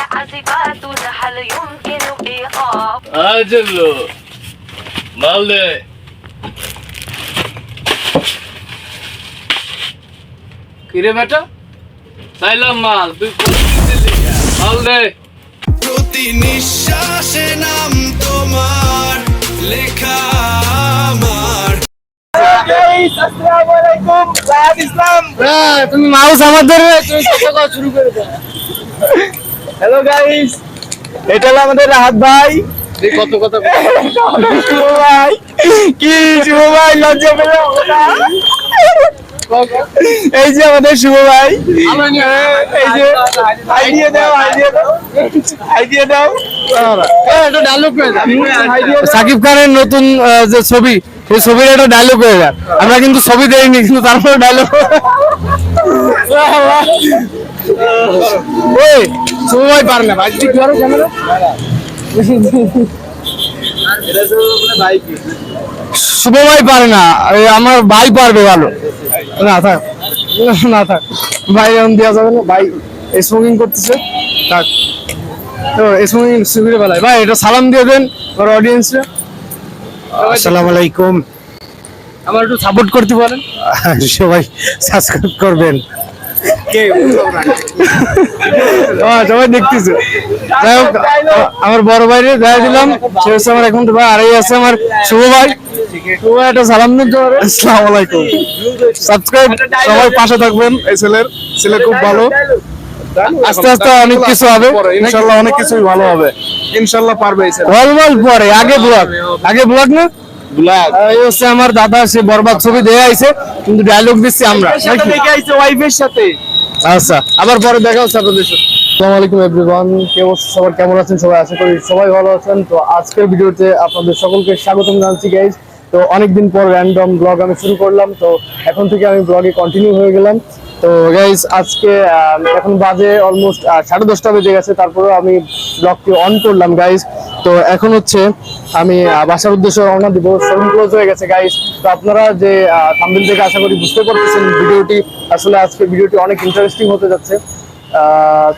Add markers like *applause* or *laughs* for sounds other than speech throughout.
عازفات هل يمكن إيقاف আজলো মাল দে কিরে বেটা চাইলাম মাল তুই কোন দিলি মাল দে প্রতি নিঃশ্বাসে নাম তোমার লেখা আমার তুমি মাউস আমাদের তুমি কথা শুরু করে দাও হ্যালো গাইস এটা হলো আমাদের রাহাত ভাই। তুই কত ভাই কি শুভ ভাই লজ্জা পেলে এই যে আমাদের শুভ ভাই। এই যে হাই দাও হাই দাও। হাই দাও। সাকিব খানের নতুন যে ছবি সেই ছবির একটা ডায়লগ হয়ে যায় আমরা কিন্তু ছবি দেইনি কিন্তু তারপরে ডায়লগ *laughs* ওই ভাই পারে না ভাই। তুই ধরো ক্যামেরা। শুভ পারে না এই আমার ভাই পারবে ভালো। না থাক। না থাক। ভাই এরকম দেওয়া যাবে না। ভাই স্মোকিং করতেছে। থাক। তো স্মোকিং সুবিধা বেলায় ভাই এটা সালাম দিয়ে দেন আমার অডিয়েন্সরা আসসালামু আলাইকুম। আমার একটু সাপোর্ট করতে পারেন। সবাই সাবস্ক্রাইব করবেন। সবাই দেখতেছে। যাই হোক আমার বড় ভাইরে যাই দিলাম। সে হচ্ছে আমার এখন ভাই আর আছে আমার শুভ ভাই। শুভ ভাই একটা সালাম দিন আসসালামু আলাইকুম। সাবস্ক্রাইব সবাই পাশে থাকবেন। এই ছেলের ছেলে খুব ভালো। আস্তে আস্তে অনেক কিছু হবে। ইনশাআল্লাহ অনেক কিছুই ভালো হবে। ইনশাআল্লাহ পারবে অলমল পরে আগে ব্লগ আগে ব্লগ না? ব্ল্যাক এই হচ্ছে আমার দাদা সে বরবাদ ছবি দিয়ে আইছে। কিন্তু ডায়লগ দিচ্ছি আমরা। ওয়াইফের সাথে। আচ্ছা। আবার পরে দেখা হচ্ছে আপনাদের সাথে। আসসালামু আলাইকুম এভরিওয়ান কে অবস্থা? সবার কেমন আছেন? সবাই আশা করি সবাই ভালো আছেন। তো আজকের ভিডিওতে আপনাদের সকলকে স্বাগতম জানাচ্ছি গাইজ তো অনেকদিন পর র্যান্ডম ব্লগ আমি শুরু করলাম। তো এখন থেকে আমি ব্লগে কন্টিনিউ হয়ে গেলাম। তো গাইজ আজকে এখন বাজে অলমোস্ট সাড়ে দশটা বেজে গেছে, তারপরেও আমি ব্লগটি অন করলাম গাইজ তো এখন হচ্ছে আমি বাসার উদ্দেশ্যে রওনা দিব। শোরুম ক্লোজ হয়ে গেছে গাইজ তো আপনারা যে থাম্বিল থেকে আশা করি বুঝতে পারতেছেন ভিডিওটি। আসলে আজকে ভিডিওটি অনেক ইন্টারেস্টিং হতে যাচ্ছে।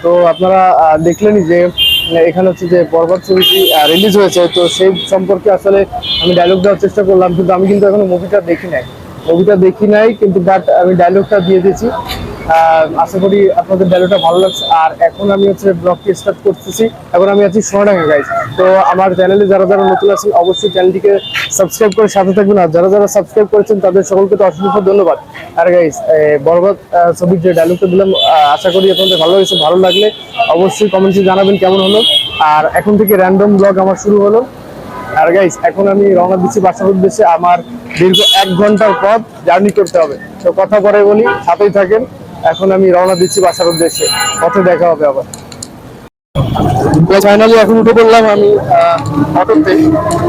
তো আপনারা দেখলেনই যে, এখানে হচ্ছে যে পর্বত ছবিটি রিলিজ হয়েছে। তো সেই সম্পর্কে আসলে আমি ডায়লগ দেওয়ার চেষ্টা করলাম, কিন্তু আমি কিন্তু এখনও মুভিটা দেখি নাই। মুভিটা দেখি নাই, কিন্তু বাট আমি ডায়লগটা দিয়ে দিয়েছি। আশা করি আপনাদের ডায়লগটা ভালো লাগছে। আর এখন আমি হচ্ছে ব্লগটি স্টার্ট করতেছি। এখন আমি আছি সোনাডাঙ্গা গাইজ তো আমার চ্যানেলে যারা যারা নতুন আছেন, অবশ্যই চ্যানেলটিকে সাবস্ক্রাইব করে সাথে থাকবেন। আর যারা যারা সাবস্ক্রাইব করেছেন, তাদের সকলকে তো অসংখ্য ধন্যবাদ। আর গাইজ বরবাদ ছবির যে ডায়লগটা দিলাম আশা করি আপনাদের ভালো হয়েছে ভালো লাগলে অবশ্যই কমেন্টে জানাবেন কেমন হলো। আর এখন থেকে র্যান্ডম ব্লগ আমার শুরু হলো। আর গাইস এখন আমি রওনা দিচ্ছি বাসার উদ্দেশ্যে আমার দীর্ঘ এক ঘণ্টার পথ জার্নি করতে হবে। তো কথা পরে বলি, সাথেই থাকেন। এখন আমি রওনা দিচ্ছি বাসার উদ্দেশ্যে। পথে দেখা হবে আবার। ফাইনালি এখন উঠে পড়লাম আমি অটোতে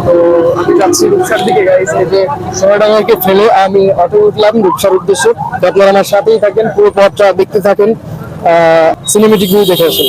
তো। আমি যাচ্ছি রূপসার দিকে গাইস এই যে সোনাডাঙ্গাকে ফেলে, আমি অটো উঠলাম রূপসার উদ্দেশ্যে। তো আপনারা আমার সাথেই থাকেন, পুরো পথটা দেখতে থাকেন। সিনেমেটিক ভিউ দেখে আসেন।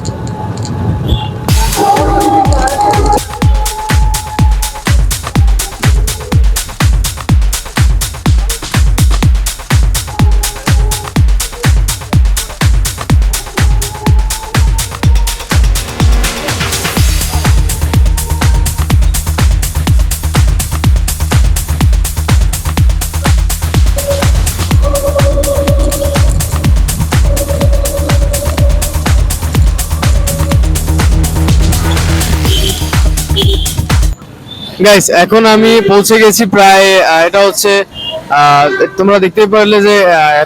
গাইস এখন আমি পৌঁছে গেছি প্রায় এটা হচ্ছে তোমরা দেখতেই পারলে যে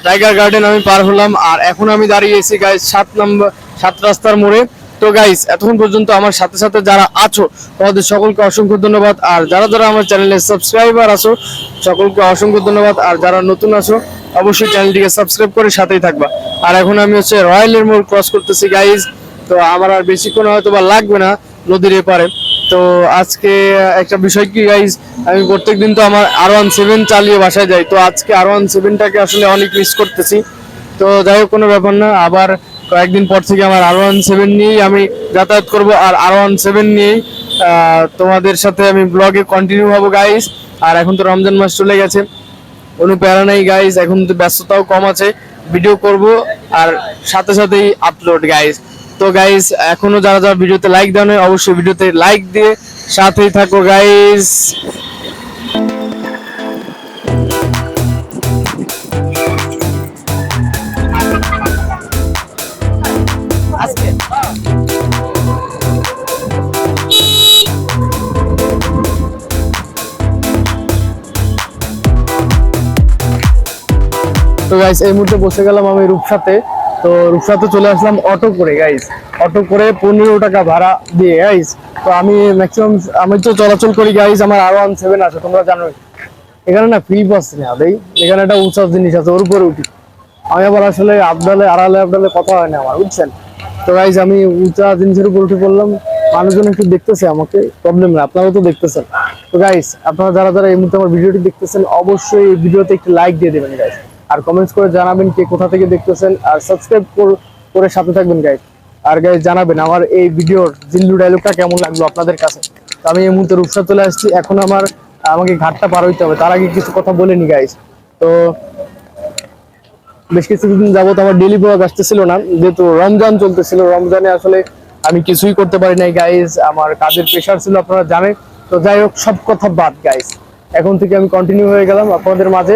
টাইগার গার্ডেন আমি পার হলাম, আর এখন আমি দাঁড়িয়েছি গাইস সাত নম্বর, সাত রাস্তার মোড়ে। তো গাইস এতক্ষণ পর্যন্ত আমার সাথে সাথে যারা আছো, তোমাদের সকলকে অসংখ্য ধন্যবাদ। আর যারা যারা আমার চ্যানেলে সাবস্ক্রাইবার আছো, সকলকে অসংখ্য ধন্যবাদ। আর যারা নতুন আছো, অবশ্যই চ্যানেলটিকে সাবস্ক্রাইব করে সাথেই থাকবা। আর এখন আমি হচ্ছে রয়্যালের মোড় ক্রস করতেছি গাইস তো আমার আর বেশিক্ষণ হয়তো বা লাগবে না, নদীর এপারে। তো আজকে একটা বিষয় কি গাইজ আমি প্রত্যেকদিন তো আমার আর ওয়ান সেভেন চালিয়ে বাসায় যাই, তো আজকে আর ওয়ান সেভেনটাকে আসলে অনেক মিস করতেছি। তো যাই হোক, কোনো ব্যাপার না, আবার কয়েকদিন পর থেকে আমার আর ওয়ান সেভেন নিয়েই আমি যাতায়াত করব, আর আর ওয়ান সেভেন নিয়েই তোমাদের সাথে আমি ব্লগে কন্টিনিউ হব গাইজ আর এখন তো রমজান মাস চলে গেছে, কোনো প্যারা নাই গাইজ এখন তো ব্যস্ততাও কম আছে ভিডিও করব, আর সাথে সাথেই আপলোড গাইজ তো গাইজ এখনও যারা যারা ভিডিওতে লাইক দেওয়া নেই, অবশ্যই ভিডিওতে লাইক দিয়ে সাথেই থাকো গাইজ তো গাইস এই মুহূর্তে বসে গেলাম আমি রূপসাতে। তো রূপসাতে চলে আসলাম অটো করে গাইস অটো করে পনেরো টাকা ভাড়া দিয়ে গাইস তো আমি ম্যাক্সিমাম আমি তো চলাচল করি গাইস আমার আর ওয়ান সেভেন আছে, তোমরা জানোই। এখানে না ফ্রি বাস নেই দেই। এখানে একটা উঁচা জিনিস আছে, ওর উপরে উঠি। আমি আবার আসলে আবদালে আড়ালে আবদালে কথা হয় না আমার, বুঝছেন? তো গাইজ আমি উঁচা জিনিসের উপর উঠে পড়লাম। মানুষজন একটু দেখতেছে আমাকে প্রবলেম না, আপনারাও তো দেখতেছেন। তো গাইস আপনারা যারা যারা এই মুহূর্তে আমার ভিডিওটি দেখতেছেন, অবশ্যই এই ভিডিওতে একটু লাইক দিয়ে দেবেন গাইস আর কমেন্টস করে জানাবেন কে কোথা থেকে দেখতেছেন, আর সাবস্ক্রাইব করে সাথে থাকবেন গাইস আর গাইস জানাবেন আমার এই ভিডিওর জিল্লু ডায়লগটা কেমন লাগল আপনাদের কাছে? তো আমি এই মুহূর্তে রূপসা চলে আসছি। এখন আমার, আমাকে ঘাটটা পার হইতে হবে। তার আগে কিছু কথা বলেনি গাইস তো বেশ কিছুদিন যাবত আমার ডেলি ব্লগ আসতেছিল না। যেহেতু রমজান চলতেছিল, রমজানে আসলে আমি কিছুই করতে পারি নাই গাইজ আমার কাজের প্রেশার ছিল, আপনারা জানেন। তো যাই হোক, সব কথা বাদ গাইজ এখন থেকে আমি কন্টিনিউ হয়ে গেলাম আপনাদের মাঝে।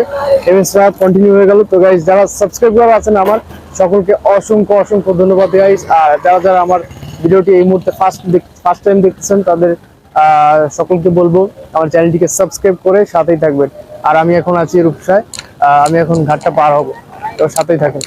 এমএস রাত কন্টিনিউ হয়ে গেল। তো গাইজ যারা সাবস্ক্রাইবার আছেন আমার, সকলকে অসংখ্য অসংখ্য ধন্যবাদ গাইজ আর যারা যারা আমার ভিডিওটি এই মুহূর্তে ফার্স্ট ফার্স্ট টাইম দেখতেছেন, তাদের সকলকে বলব, আমার চ্যানেলটিকে সাবস্ক্রাইব করে সাথেই থাকবেন। আর আমি এখন আছি রূপসায় আমি এখন ঘাটটা পার হব। তো সাথেই থাকেন।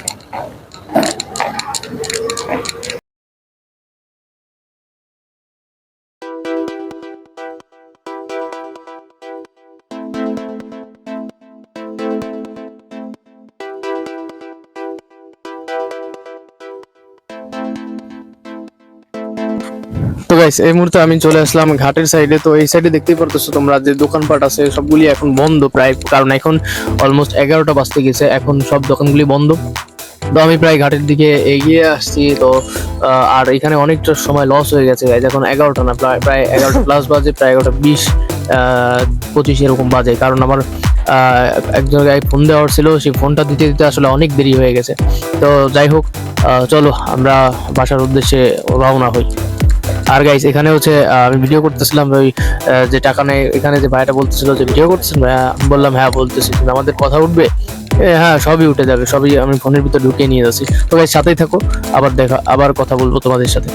গাইস এই মুহূর্তে আমি চলে আসলাম ঘাটের সাইডে তো এই সাইডে দেখতেই পারতেছো তোমরা যে দোকানপাট আছে সবগুলি এখন বন্ধ প্রায় কারণ এখন অলমোস্ট এগারোটা বাজতে গেছে। এখন সব দোকানগুলি বন্ধ। তো আমি প্রায় ঘাটের দিকে এগিয়ে আসছি। তো আর এখানে অনেকটা সময় লস হয়ে গেছে guys। এখন এগারোটা না প্রায় প্রায় এগারোটা *laughs* প্লাস বাজে প্রায় এগারোটা বিশ আহ, পঁচিশ এরকম বাজে। কারণ আমার আহ, এক জায়গায় ফোন দেওয়ার ছিল সেই ফোনটা দিতে দিতে আসলে অনেক দেরি হয়ে গেছে। তো যাই হোক আহ, চলো আমরা বাসার উদ্দেশ্যে রওনা হই। আর গাইস এখানে হচ্ছে আমি ভিডিও করতেছিলাম ওই যে টাকা নেই, এখানে যে ভাইটা বলতেছিল যে ভিডিও করতেছেন আমি বললাম হ্যাঁ বলতেছি আমাদের কথা উঠবে? হ্যাঁ সবই উঠে যাবে, সবই আমি ফোনের ভিতর ঢুকিয়ে নিয়ে যাচ্ছি। তো ভাই সাথেই থাকো, আবার দেখা, আবার কথা বলব তোমাদের সাথে।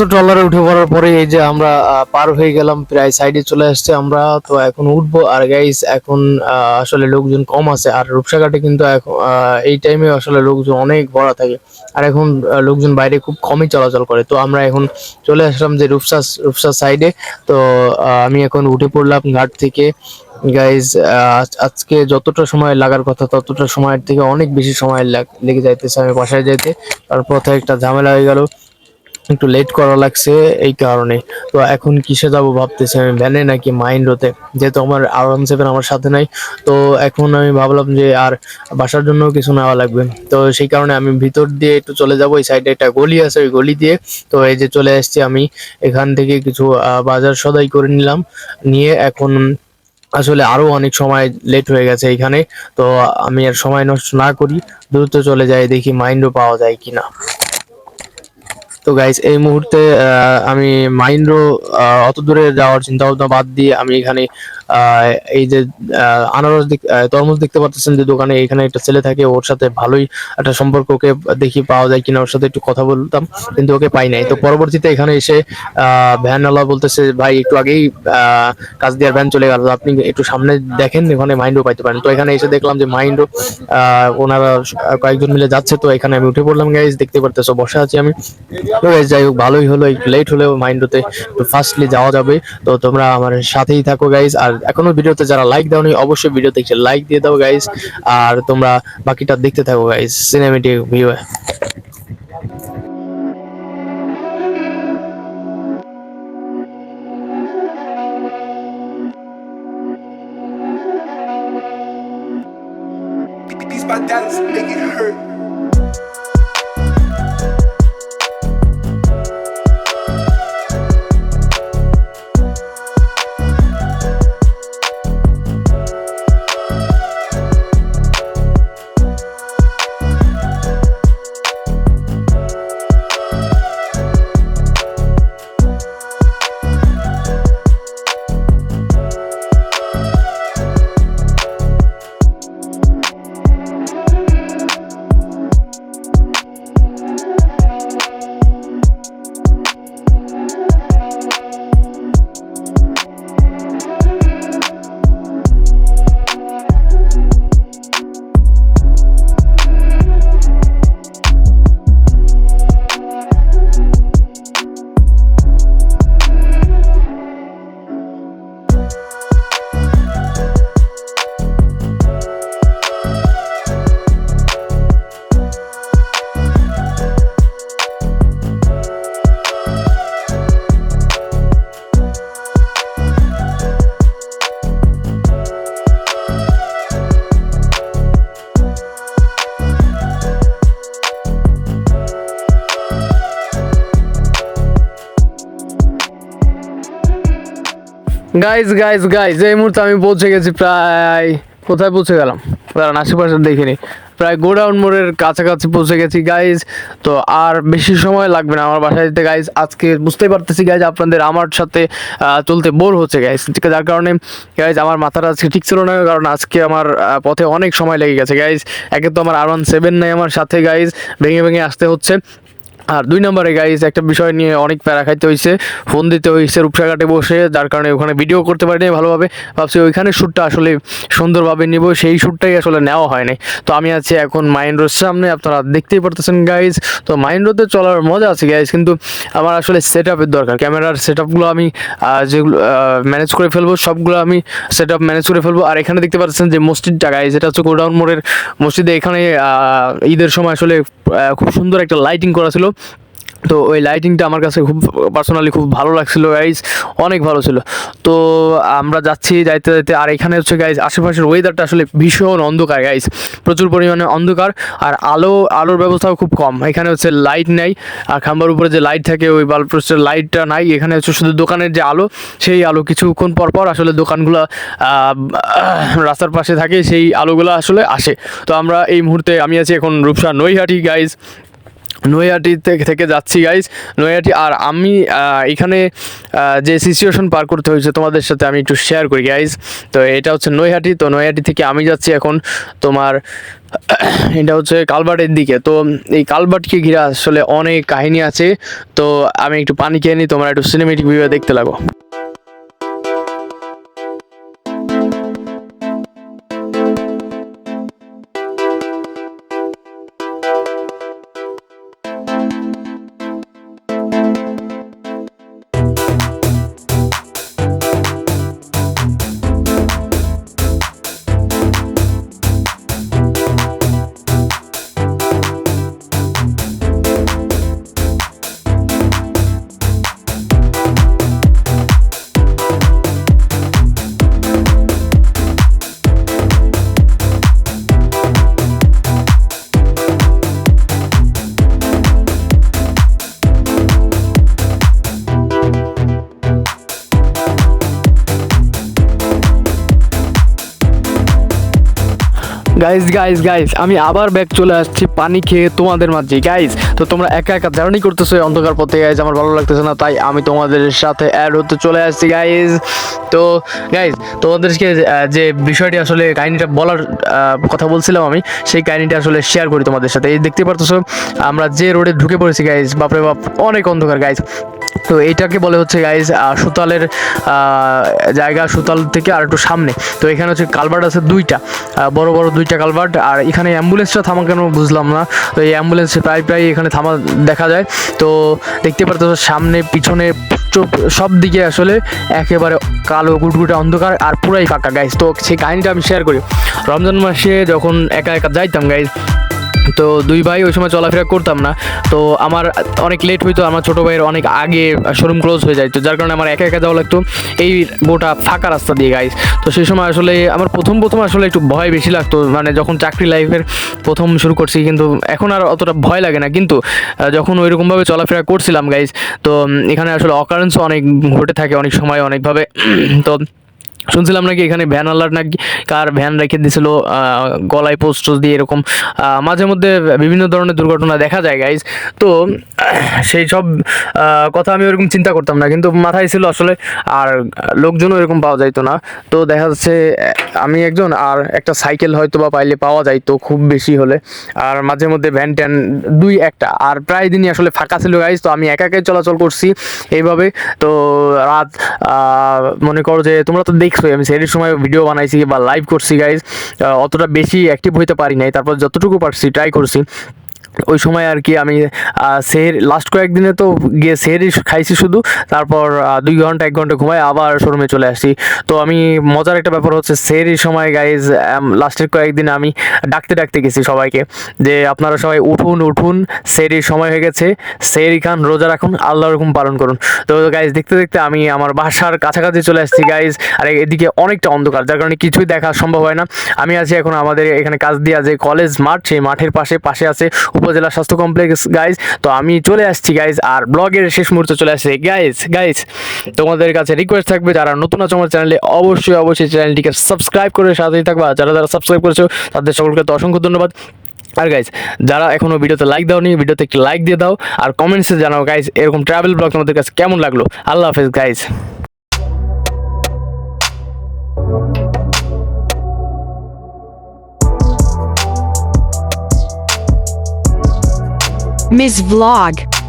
তো ট্রলারে উঠে পড়ার পরে এই যে আমরা পার হয়ে গেলাম, প্রায় সাইডে চলে আসছে আমরা। তো এখন উঠবো। আর গাইস এখন আসলে লোকজন কম আছে। আর রূপসাঘাটে কিন্তু এখন এই টাইমে আসলে লোকজন অনেক ভরা থাকে। আর এখন লোকজন বাইরে খুব কমই চলাচল করে। তো আমরা এখন চলে আসলাম যে রূপসা রূপসা সাইডে তো আমি এখন উঠে পড়লাম ঘাট থেকে। গাইজ আজকে যতটা সময় লাগার কথা, ততটা সময়ের থেকে অনেক বেশি সময় লাগ- লেগে যাইতেছে। আমি বাসায় যাইতে তার পথে একটা ঝামেলা হয়ে গেল। একটু লেট করা লাগছে এই কারণে। তো এখন কিসে যাব ভাবতেছি আমি ভ্যানে নাকি মাইন্ডোতে যেহেতু আমার আর ওয়ান সেভেন আমার সাথে নাই, তো এখন আমি ভাবলাম যে আর বাসার জন্য কিছু নেওয়া লাগবে। তো সেই কারণে আমি ভিতর দিয়ে একটু চলে যাব ওই সাইডে একটা গলি আছে, ওই গলি দিয়ে। তো এই যে চলে আসছি আমি, এখান থেকে কিছু বাজার সদাই করে নিলাম। নিয়ে এখন আসলে আরও অনেক সময় লেট হয়ে গেছে এখানে। তো আমি আর সময় নষ্ট না করি, দ্রুত চলে যাই, দেখি মাইন্ডও পাওয়া যায় কিনা। তো গাইজ এই মুহূর্তে আমি মাইন্ড্রো অত দূরে যাওয়ার চিন্তা ভাবনা বাদ দিয়ে আমি এখানে এই যে আনারস তরমুজ দেখতে পাচ্ছেন যে দোকানে, এখানে একটা ছেলে থাকে, ওর সাথে ভালোই একটা সম্পর্ক, ওকে দেখি পাওয়া যায় কিনা, ওর সাথে একটু কথা বলতাম, কিন্তু ওকে পাই নাই। তো পরবর্তীতে এখানে এসে ভ্যান আলা বলতেছে, ভাই, একটু আগেই কাজ দেওয়ার ভ্যান চলে গেল, আপনি একটু সামনে দেখেন, ওখানে মাইন্ডও পাইতে পারেন। তো এখানে এসে দেখলাম যে মাইন্ডও ওনারা কয়েকজন মিলে যাচ্ছে, তো এখানে আমি উঠে পড়লাম গাইজ দেখতে পারতেছো, বসে আছি আমি। যাই হোক, ভালোই হলো একটু লেট হলেও মাইন্ডোতে। একটু ফার্স্টলি যাওয়া যাবে। তো তোমরা আমার সাথেই থাকো গাইজ আর এখনও ভিডিওতে যারা লাইক দাওনি, অবশ্যই ভিডিওতে একটা লাইক দিয়ে দাও গাইজ আর তোমরা বাকিটা দেখতে থাকো guys cinematic view These make it hurt. Guys guys guys এই মুহূর্তে আমি পৌঁছে গেছি প্রায়, কোথায় পৌঁছে গেলাম? কারণ আশেপাশে দেখিনি প্রায় গোডাউন মোড়ের কাছাকাছি পৌঁছে গেছি গাইজ তো আর বেশি সময় লাগবে না আমার বাসায় যেতে গাইজ আজকে বুঝতেই পারতেছি গাইজ আপনাদের আমার সাথে চলতে বোর হচ্ছে গাইজ যার কারণে গাইজ আমার মাথাটা আজকে ঠিক ছিল না, কারণ আজকে আমার পথে অনেক সময় লেগে গেছে গাইজ একে তো আমার আর ওয়ান সেভেন নাই আমার সাথে গাইজ ভেঙে ভেঙে আসতে হচ্ছে। আর দুই নম্বরে গাইজ একটা বিষয় নিয়ে অনেক প্যারা খাইতে হয়েছে ফোন দিতে হয়েছে রূপসাঘাটে বসে, যার কারণে ওখানে ভিডিও করতে পারিনি ভালোভাবে। ভাবছি ওইখানে শ্যুটটা আসলে সুন্দরভাবে নিব, সেই শ্যুটটাই আসলে নেওয়া হয়নি তো আমি আছি এখন মাইন্ডোর সামনে, আপনারা দেখতেই পারতেছেন গাইজ তো মাইন্ডোতে চলার মজা আছে গাইজ কিন্তু আমার আসলে সেট আপের দরকার। ক্যামেরার সেট আপগুলো আমি যেগুলো ম্যানেজ করে ফেলব, সবগুলো আমি সেট আপ ম্যানেজ করে ফেলব। আর এখানে দেখতে পাচ্ছেন যে মসজিদটা গাইজ এটা হচ্ছে গোডাউন মোড়ের মসজিদে এখানে ঈদের সময় আসলে খুব সুন্দর একটা লাইটিং করা ছিল। তো ওই লাইটিংটা আমার কাছে খুব পার্সোনালি খুব ভালো লাগছিল গাইজ অনেক ভালো ছিল। তো আমরা যাচ্ছি যাইতে যাইতে, আর এখানে হচ্ছে গাইজ আশেপাশের ওয়েদারটা আসলে ভীষণ অন্ধকার গাইজ প্রচুর পরিমাণে অন্ধকার, আর আলো, আলোর ব্যবস্থাও খুব কম। এখানে হচ্ছে লাইট নেই, আর খাম্বার উপরে যে লাইট থাকে, ওই বাল্ব পোস্টের লাইটটা নাই। এখানে হচ্ছে শুধু দোকানের যে আলো, সেই আলো কিছুক্ষণ পর পর আসলে দোকানগুলো রাস্তার পাশে থাকে, সেই আলোগুলো আসলে আসে। তো আমরা এই মুহূর্তে, আমি আছি এখন রূপসা নৈহাটি গাইজ নৈহাটি থেকে যাচ্ছি গাইজ নৈহাটি আর আমি এখানে যে সিচুয়েশন পার করতে হয়েছে তোমাদের সাথে আমি একটু শেয়ার করি গাইজ তো এটা হচ্ছে নৈহাটি। তো নৈহাটি থেকে আমি যাচ্ছি এখন তোমার, *clears throat* এটা হচ্ছে কালবাটের দিকে। তো এই কালবাটকে ঘিরে আসলে অনেক কাহিনী আছে। তো আমি একটু পানি খেয়ে নিই, তোমরা একটু সিনেমেটিক ভিউ দেখতে লাগো। গাইজ গাইজ গাইজ আমি আবার ব্যাক চলে আসছি পানি খেয়ে তোমাদের মাঝে। গাইজ তো তোমরা একা একা জার্নি করতেছো অন্ধকার পথে গাইজ আমার ভালো লাগতেছে না, তাই আমি তোমাদের সাথে অ্যাড হতে চলে আসছি গাইজ তো গাইজ তোমাদেরকে যে বিষয়টি আসলে কাহিনিটা বলার কথা বলছিলাম আমি, সেই কাহিনীটা আসলে শেয়ার করি তোমাদের সাথে। এই দেখতে পারতেছো, আমরা যে রোডে ঢুকে পড়েছি গাইজ বাপরে বাপ, অনেক অন্ধকার গাইজ তো এটাকে বলে হচ্ছে গাইজ সুতালের জায়গা সুতাল থেকে আর একটু সামনে। তো এখানে হচ্ছে কালভার্ট আছে দুইটা বড় বড় দুইটা কালভার্ট আর এখানে অ্যাম্বুলেন্সটা থামা কেন বুঝলাম না। তো এই অ্যাম্বুলেন্স প্রায় প্রায় এখানে থামা দেখা যায়। তো দেখতে পারতো সামনে, পিছনে সব দিকে আসলে একেবারে কালো গুটগুটে অন্ধকার আর পুরাই ফাঁকা। গাইজ তো সেই কাহিনীটা আমি শেয়ার করি। রমজান মাসে যখন একা একা যাইতাম গাইজ তো দুই ভাই ওই সময় চলাফেরা করতাম না। তো আমার অনেক লেট হইতো, আমার ছোটো ভাইয়ের অনেক আগে শোরুম ক্লোজ হয়ে যায়। তো যার কারণে আমার একা একা যাওয়া লাগতো। এই গোটা ফাঁকা রাস্তা দিয়ে গাইজ তো সেই সময় আসলে আমার প্রথম প্রথম আসলে একটু ভয় বেশি লাগতো। মানে যখন চাকরি লাইফের প্রথম শুরু করছি, কিন্তু এখন আর অতটা ভয় লাগে না। কিন্তু যখন ওইরকমভাবে চলাফেরা করছিলাম গাইজ তো এখানে আসলে অকারেন্সও অনেক ঘটে থাকে, অনেক সময় অনেকভাবে। *clears throat* তো শুনছিলাম নাকি এখানে ভ্যান আলার নাকি কার ভ্যান রেখে আহ, গলায় পোস্ট দিয়ে এরকম মাঝে মধ্যে বিভিন্ন ধরনের দুর্ঘটনা দেখা যায় গাইজ তো সেই সব কথা আমি ওরকম চিন্তা করতাম না কিন্তু মাথায় ছিল আসলে আর লোকজনও এরকম পাওয়া যাইতো না। তো দেখা যাচ্ছে আমি একজন আর একটা সাইকেল হয়তো বা পাইলে পাওয়া যাইতো খুব বেশি হলে। আর মাঝে মধ্যে ভ্যান ট্যান দুই একটা আর প্রায় দিনই আসলে ফাঁকা ছিল গাইজ তো আমি একা একাই চলাচল করছি এইভাবে। তো রাত মনে করো যে তোমরা তো দেখছোই আমি সেটির সময় ভিডিও বানাইছি বা লাইভ করছি গাইজ অতটা বেশি অ্যাক্টিভ হইতে পারি নাই। তারপর যতটুকু পারছি ট্রাই করছি। ওই সময় আর কি আমি সেহের লাস্ট কয়েকদিনে তো গিয়ে সেহেরই খাইছি শুধু, তারপর দুই ঘণ্টা, এক ঘণ্টা ঘুমাই আবার শোরুমে চলে আসছি। তো আমি, মজার একটা ব্যাপার হচ্ছে সেহেরির সময় গাইজ লাস্টের কয়েকদিন আমি ডাকতে ডাকতে গেছি সবাইকে, যে আপনারা সবাই উঠুন উঠুন সেহরির সময় হয়ে গেছে, সেহরি খান রোজা রাখুন আল্লাহ রকম পালন করুন। তো গাইজ দেখতে দেখতে আমি আমার বাসার কাছাকাছি চলে আসছি গাইজ আর এদিকে অনেকটা অন্ধকার, যার কারণে কিছুই দেখা সম্ভব হয় না। আমি আছি এখন আমাদের এখানে কাজ দিয়া যে কলেজ মাঠ, সেই মাঠের পাশে পাশে আছে উপজেলা স্বাস্থ্য কমপ্লেক্স গাইজ তো আমি চলে আসছি গাইজ আর ব্লগের শেষ মুহূর্তে চলে আসছে। গাইজ গাইজ তোমাদের কাছে রিকোয়েস্ট থাকবে, যারা নতুন আছে আমার চ্যানেলে অবশ্যই অবশ্যই চ্যানেলটিকে সাবস্ক্রাইব করে সাথেই থাকবা। যারা যারা সাবস্ক্রাইব করেছ, তাদের সকলকে তো অসংখ্য ধন্যবাদ। আর গাইজ যারা এখনও ভিডিওতে লাইক দাওনি, ভিডিওতে একটি লাইক দিয়ে দাও, আর কমেন্টসে জানাও গাইজ এরকম ট্রাভেল ব্লগ তোমাদের কাছে কেমন লাগল? আল্লাহ হাফেজ গাইজ Ms. Vlog.